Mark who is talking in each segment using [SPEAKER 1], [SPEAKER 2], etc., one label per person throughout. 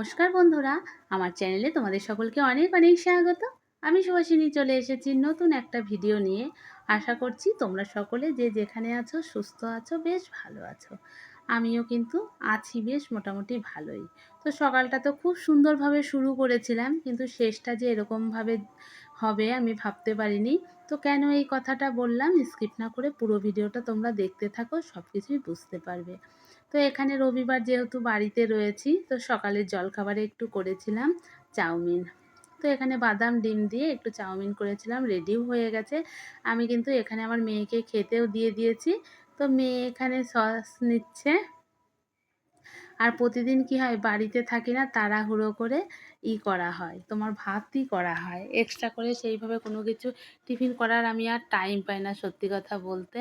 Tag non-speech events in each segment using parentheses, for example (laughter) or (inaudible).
[SPEAKER 1] নমস্কার বন্ধুরা, আমার চ্যানেলে তোমাদের সকলকে অনেক অনেক স্বাগত। আমি সুভাষিনী চলে এসেছি নতুন একটা ভিডিও নিয়ে। আশা করছি তোমরা সকলে যে যেখানে আছো, সুস্থ আছো, বেশ ভালো আছো। আমিও কিন্তু আছি বেশ মোটামুটি ভালোই। তো সকালটা তো খুব সুন্দরভাবে শুরু করেছিলাম, কিন্তু শেষটা যে এরকমভাবে হবে আমি ভাবতে পারিনি। তো কেন এই কথাটা বললাম, স্কিপ না করে পুরো ভিডিওটা তোমরা দেখতে থাকো সব কিছুই বুঝতে পারবে। তো এখানে রবিবার যেহেতু বাড়িতে রয়েছি, তো সকালের জলখাবারে একটু করেছিলাম চাউমিন। তো এখানে বাদাম, ডিম দিয়ে একটু চাউমিন করেছিলাম রেডিও হয়ে গেছে। আমি কিন্তু এখানে আমার মেয়েকে খেতেও দিয়ে দিয়েছি, তো মেয়ে এখানে সস নিচ্ছে। আর প্রতিদিন কি হয়, বাড়িতে থাকি না, তাড়াহুড়ো করে ই করা হয়, তোমার ভাতই করা হয়। এক্সট্রা করে সেইভাবে কোনো কিছু টিফিন করার আমি আর টাইম পাই না, সত্যি কথা বলতে।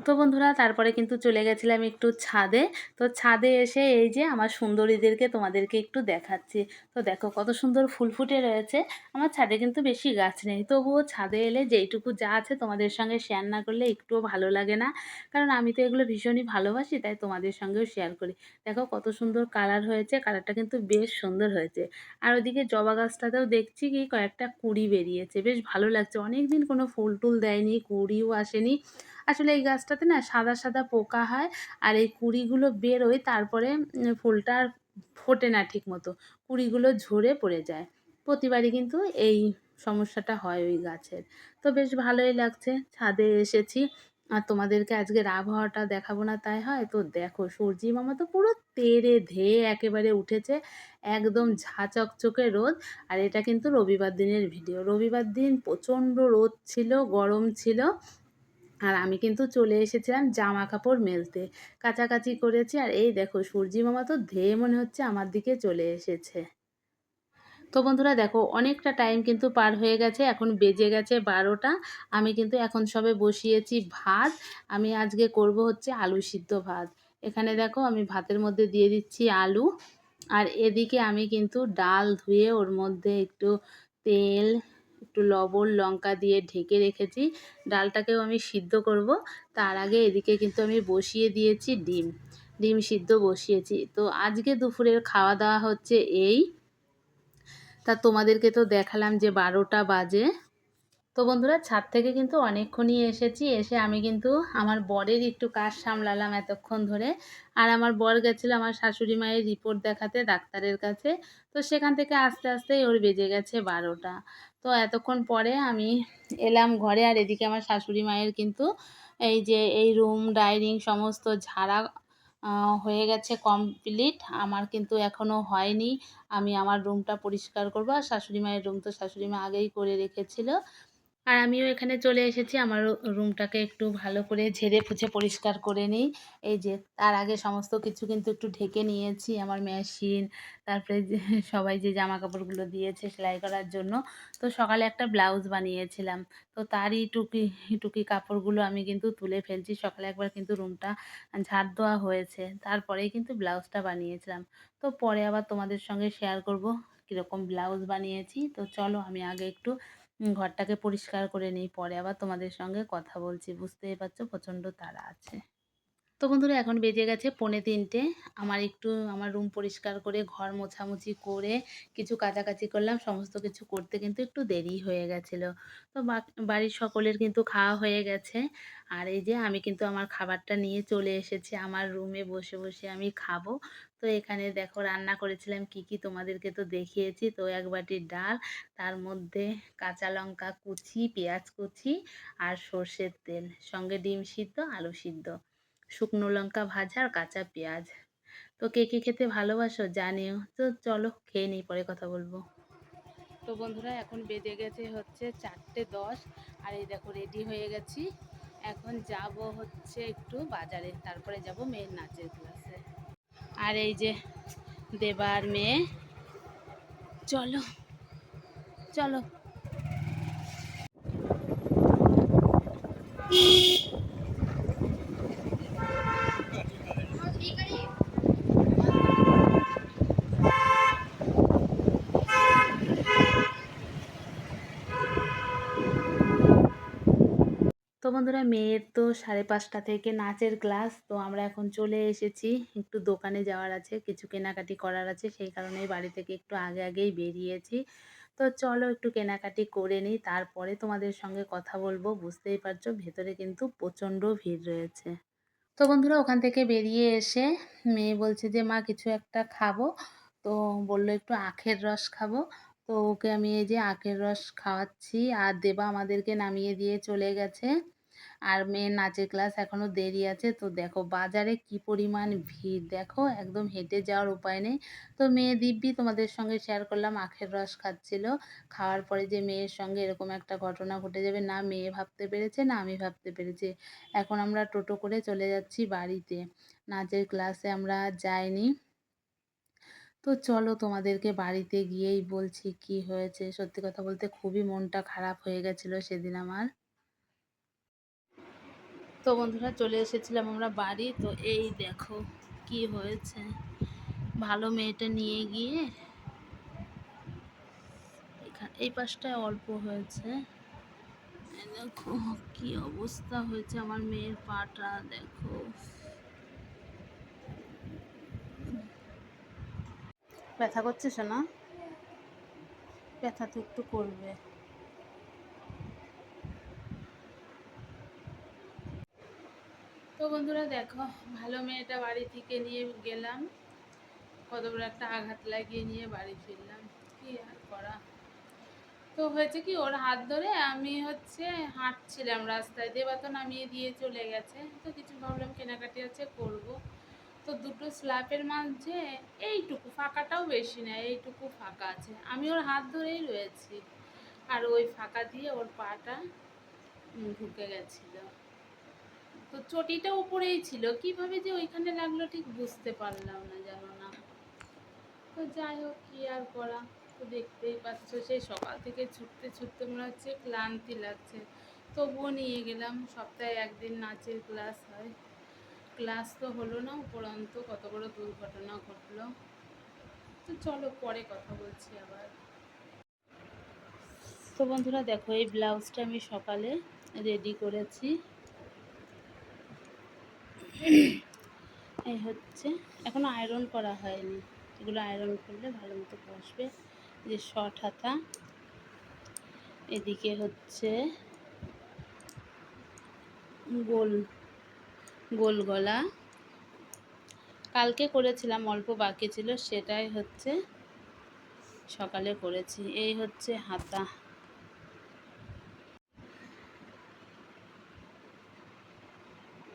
[SPEAKER 1] তো বন্ধুরা, তারপরে কিন্তু চলে গেছিলাম একটু ছাদে। তো ছাদে এসে এই যে আমার সুন্দরীদেরকে তোমাদেরকে একটু দেখাচ্ছি। তো দেখো কত সুন্দর ফুল ফুটে রয়েছে। আমার ছাদে কিন্তু বেশি গাছ নেই। তবুও ছাদে এলে যেইটুকু যা আছে তোমাদের সঙ্গে শেয়ার না করলে একটুও ভালো লাগে না। কারণ আমি তো এগুলো ভীষণই ভালোবাসি, তাই তোমাদের সঙ্গেও শেয়ার করি। দেখো কত সুন্দর কালার হয়েছে। কালারটা কিন্তু বেশ সুন্দর হয়েছে। আর ওদিকে জবা গাছটাতেও দেখছি কি কয়েকটা কুড়ি বেরিয়েছে। বেশ ভালো লাগছে। অনেক দিন কোনো ফুল টুল দেয়নি, কুড়িও আসেনি। আসলে এই গাছটাতে না সাদা সাদা পোকা হয় আর এই কুড়িগুলো বেরোয় তারপরে ফুলটা আর ফোটে না ঠিক মতো কুড়িগুলো ঝরে পড়ে যায়। প্রতিবারই কিন্তু এই সমস্যাটা হয় ওই গাছের। তো বেশ ভালোই লাগছে, ছাদে এসেছি। আর তোমাদেরকে আজকের আবহাওয়াটা দেখাবো না তাই হয়? তো দেখো সূর্যি মামা তো পুরো তেরে ধেয়ে একেবারে উঠেছে, একদম ঝা চকচকে রোদ। আর এটা কিন্তু রবিবার দিনের ভিডিও। রবিবার দিন প্রচণ্ড রোদ ছিল, গরম ছিল। আর আমি কিন্তু চলে এসেছিলাম জামা কাপড় মেলতে। কাচাকাচি করেছি আর এই দেখো, সূর্যি মামা তো ধেয়ে মনে হচ্ছে আমার দিকে চলে এসেছে। তো বন্ধুরা দেখো, অনেকটা টাইম কিন্তু পার হয়ে গেছে, এখন বেজে গেছে বারোটা। আমি কিন্তু এখন সবে বসিয়েছি ভাত। আমি আজকে করব হচ্ছে আলু সিদ্ধ ভাত। এখানে দেখো, আমি ভাতের মধ্যে দিয়ে দিচ্ছি আলু। আর এদিকে আমি কিন্তু ডাল ধুয়ে ওর মধ্যে একটু তেল একটু লবণ, লঙ্কা দিয়ে ঢেকে রেখেছি। ডালটাকেও আমি সিদ্ধ করব। তার আগে এদিকে কিন্তু আমি বসিয়ে দিয়েছি ডিম। ডিম সিদ্ধ বসিয়েছি। তো আজকে দুপুরের খাওয়া দাওয়া হচ্ছে এই। তা তোমাদেরকে তো দেখালাম যে বারোটা বাজে। তো বন্ধুরা ছাদ থেকে কিন্তু অনেকক্ষণই এসেছি, এসে আমি কিন্তু আমার বরের একটু কাজ সামলালাম এতক্ষণ ধরে। আর আমার বর গেছিল আমার শাশুড়ি মায়ের রিপোর্ট দেখাতে ডাক্তারের কাছে। তো সেখান থেকে আস্তে আস্তেই ওর বেজে গেছে বারোটা। তো এতক্ষণ পরে আমি এলাম ঘরে আর এদিকে আমার শাশুড়ি মায়ের কিন্তু এই যে এই রুম, ডাইনিং সমস্ত ঝাড়া হয়ে গেছে কমপ্লিট। আমার কিন্তু এখনও হয়নি। আমি আমার রুমটা পরিষ্কার করব। আর শাশুড়ি মায়ের রুম তো শাশুড়ি মা আগেই করে রেখেছিল। আর আমিও এখানে চলে এসেছি। আমার রুমটাকে একটু ভালো করে ঝেড়ে পুছে পরিষ্কার করে নিই। এই যে তার আগে সমস্ত কিছু কিন্তু একটু ঢেকে নিয়েছি, আমার মেশিন, তারপরে (laughs) সবাই যে জামা কাপড়গুলো দিয়েছে সেলাই করার জন্য। তো সকালে একটা ব্লাউজ বানিয়েছিলাম। তো তারই টুকি টুকি কাপড়গুলো আমি কিন্তু তুলে ফেলছি। সকালে একবার কিন্তু রুমটা ঝাড় দেওয়া হয়েছে। তারপরেই কিন্তু ব্লাউজটা বানিয়েছিলাম। তো পরে আবার তোমাদের সঙ্গে শেয়ার করব কীরকম ব্লাউজ বানিয়েছি। তো চলো আমি আগে একটু ঘরটাকে পরিষ্কার করে নিই, পরে আবার তোমাদের সঙ্গে কথা বলছি। বুঝতেই পারছ, প্রচণ্ড তারা আছে। তো বন্ধুরা, এখন বেজে গেছে পৌনে তিনটে। আমার একটু আমার রুম পরিষ্কার করে, ঘর মোছামুছি করে কিছু কাচাকাচি করলাম, সমস্ত কিছু করতে কিন্তু একটু দেরি হয়ে গেছিল। তো বাড়ির সকলের কিন্তু খাওয়া হয়ে গেছে। আর এই যে আমি কিন্তু আমার খাবারটা নিয়ে চলে এসেছি, আমার রুমে বসে বসে আমি খাব। তো এখানে দেখো রান্না করেছিলাম, কি কি তোমাদেরকে তো দেখিয়েছি। তো এক বাটি ডাল, তার মধ্যে কাঁচা লঙ্কা কুচি, পেঁয়াজ কুচি আর সর্ষের তেল, সঙ্গে ডিম সিদ্ধ, আলু সিদ্ধ। শুকনো লঙ্কা ভাজা আর কাঁচা পেঁয়াজ। তো কে কে খেতে ভালোবাসো জানিও। তো চলো খেয়ে নিই, পরে কথা বলব। তো বন্ধুরা, এখন বেজে গেছে হচ্ছে চারটে দশ। আর এই দেখো রেডি হয়ে গেছি। এখন যাব হচ্ছে একটু বাজারে। তারপরে যাব মেয়ের নাচের ক্লাসে আর এই যে দেবার মেয়ে, চলো চলো। তো বন্ধুরা মেয়ের তো সাড়ে পাঁচটা থেকে নাচের ক্লাস, তো আমরা এখন চলে এসেছি। একটু দোকানে যাওয়ার আছে, কিছু কেনাকাটি করার আছে, সেই কারণে বাড়ি থেকে একটু আগে আগেই বেরিয়েছি। তো চলো একটু কেনাকাটি করে নিই, তারপরে তোমাদের সঙ্গে কথা বলব, বুঝতেই পারছ ভেতরে কিন্তু প্রচণ্ড ভিড় রয়েছে। তো বন্ধুরা ওখান থেকে বেরিয়ে এসে মেয়ে বলছে যে, মা, কিছু একটা খাব। তো বলল, একটু আখের রস খাব। তো ওকে আমি এই যে আখের রস খাওয়াচ্ছি, আর দেবা আমাদেরকে নামিয়ে দিয়ে চলে গেছে। আর মেয়ের নাচের ক্লাস এখনও দেরি আছে। তো দেখো বাজারে কি পরিমাণ ভিড়? দেখো একদম হেঁটে যাওয়ার উপায় নেই। তো মেয়ে দিব্যি তোমাদের সঙ্গে শেয়ার করলাম, আখের রস খাচ্ছিল। খাওয়ার পরে যে মেয়ের সঙ্গে এরকম একটা ঘটনা ঘটে যাবে, না মেয়ে ভাবতে পেরেছে, না আমি ভাবতে পেরেছি। এখন আমরা টোটো করে চলে যাচ্ছি বাড়িতে। নাচের ক্লাসে আমরা যাইনি। তো চলো তোমাদেরকে বাড়িতে গিয়েই বলছি কি হয়েছে। সত্যি কথা বলতে খুবই মনটা খারাপ হয়ে গেছিল সেদিন আমার। তো বন্ধুরা চলে এসেছিলাম আমরা বাড়ি। তো এই দেখো কি হয়েছে। ভালো মেয়েটা নিয়ে গিয়ে এখানে এই পাশটায় অল্প হয়েছে। দেখো কি অবস্থা হয়েছে আমার মেয়ের পাটা, দেখো। ব্যথা করছে শোনা ব্যথা তো একটু করবে। তো বন্ধুরা দেখো, ভালো মেয়েটা বাড়ি থেকে নিয়ে গেলাম। কত বড় একটা আঘাত লাগিয়ে নিয়ে বাড়ি ফিরলাম। কি আর করা? তো হয়েছে কি, ওর হাত ধরে আমি হচ্ছে হাঁটছিলাম রাস্তায়। দেবা নামিয়ে দিয়ে চলে গেছে। তো কিছু ভাবলাম কেনাকাটি আছে, করব। তো দুটো স্ল্যাপের মাঝে এইটুকু, ফাঁকাটাও বেশি না, এইটুকু ফাঁকা আছে। আমি ওর হাত ধরেই রয়েছি। আর ওই ফাঁকা দিয়ে ওর পাটা ঢুকে গেছিল। তো চটিটা উপরেই ছিল। কীভাবে যে ওইখানে লাগল ঠিক বুঝতে পারলাম না জানো না। তো যাই হোক, কি আর করা? তো দেখতেই পাচ্ছ সেই সকাল থেকে ছুটতে ছুটতে মনে হচ্ছে ক্লান্তি লাগছে। তবুও নিয়ে গেলাম। সপ্তাহে একদিন নাচের ক্লাস হয়। ক্লাস তো হলো না উপরন্ত, কত বড় দুর্ঘটনা ঘটলো। তো চলো পরে কথা বলছি আবার। তো বন্ধুরা দেখো, এই ব্লাউজটা আমি সকালে রেডি করেছি। এই হচ্ছে এখনও আয়রন করা হয়নি। এগুলো আয়রন করলে ভালো মতো বসবে যে শর্ট হাতা। এদিকে হচ্ছে গোল গোল গলা। কালকে করেছিলাম, অল্প বাকি ছিল, সেটাই হচ্ছে সকালে করেছি। এই হচ্ছে হাতা।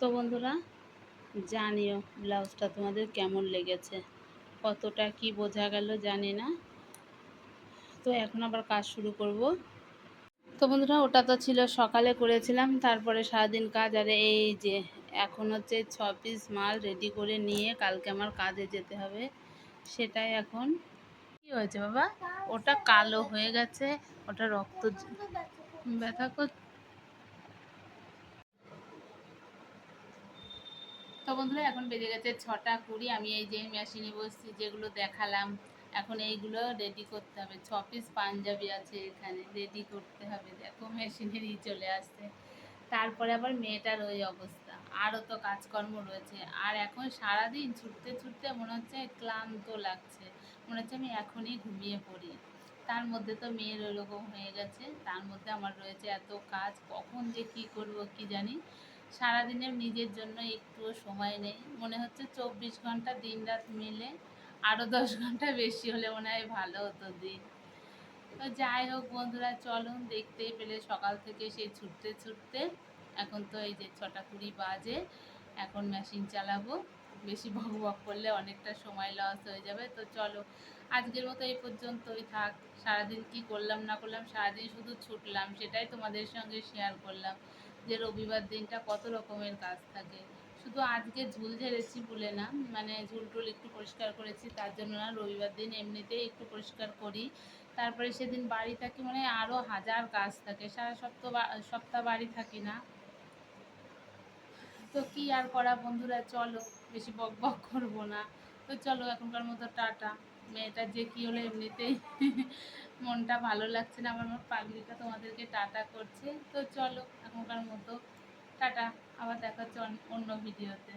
[SPEAKER 1] তো বন্ধুরা জানিও, ব্লাউজটা তোমাদের কেমন লেগেছে? কতটা কি বোঝা গেল জানি না। তো এখন আবার কাজ শুরু করব। তো বন্ধুরা, ওটা তো ছিল সকালে করেছিলাম, তারপরে সারাদিন কাজ, আর এই যে এখন হচ্ছে ছ পিস মাল রেডি করে নিয়ে কালকে আমার কাজে যেতে হবে, সেটাই এখন। কি হয়েছে বাবা? ওটা কালো হয়ে গেছে, ওটা রক্ত ব্যথা করছে। তো বন্ধুরা, এখন বেজে গেছে ছটা কুড়ি। আমি এই যে মেশিনে বসছি, যেগুলো দেখালাম, এখন এইগুলো রেডি করতে হবে। ছ পিস পাঞ্জাবি আছে এখানে রেডি করতে হবে। দেখো মেশিনেরই চলে আসছে। তারপরে আবার মেয়েটার ওই অবস্থা। আরও তো কাজকর্ম রয়েছে। আর এখন সারাদিন ছুটতে ছুটতে মনে হচ্ছে ক্লান্ত লাগছে। মনে হচ্ছে আমি এখনই ঘুমিয়ে পড়ি। তার মধ্যে তো মেয়ের ওরকম হয়ে গেছে। তার মধ্যে আমার রয়েছে এত কাজ, কখন যে কী করব, কি জানি? সারাদিনের নিজের জন্য একটুও সময় নেই। মনে হচ্ছে চব্বিশ ঘণ্টা দিন রাত মিলে আরও দশ ঘণ্টা বেশি হলে মনে হয় ভালো হতো দিন। তো যাই হোক বন্ধুরা, চলুন দেখতেই পেলে সকাল থেকে সেই ছুটতে ছুটতে। এখন তো এই যে ছটা কুড়ি বাজে, এখন মেশিন চালাবো। বেশি বক বক করলে অনেকটা সময় লস হয়ে যাবে। তো চলো, আজকের মতো এই পর্যন্তই থাক। সারাদিন কি করলাম না করলাম, সারাদিন শুধু ছুটলাম, সেটাই তোমাদের সঙ্গে শেয়ার করলাম। যে রবিবার দিনটা কত রকমের কাজ থাকে। শুধু আজকে ঝুল ঝেড়েছি বলে না মানে ঝুল টুল একটু পরিষ্কার করেছি, তার জন্য না রবিবার দিন এমনিতেই একটু পরিষ্কার করি। তারপরে সেদিন বাড়ি থাকি মানে আরও হাজার কাজ থাকে, সারা সপ্তাহ সপ্তাহ বাড়ি থাকি না। তো কি আর করা বন্ধুরা, চলো বেশি বক বক করব না। তো চলো এখনকার মতো টাটা। মেয়েটার যে কী হলো এমনিতেই (laughs) মনটা ভালো লাগছে না আমার আমার পাগলিটা তোমাদেরকে টাটা করছে। তো চলো। এখনকার মতো। টাটা আবার দেখা হচ্ছে অন্য ভিডিওতে।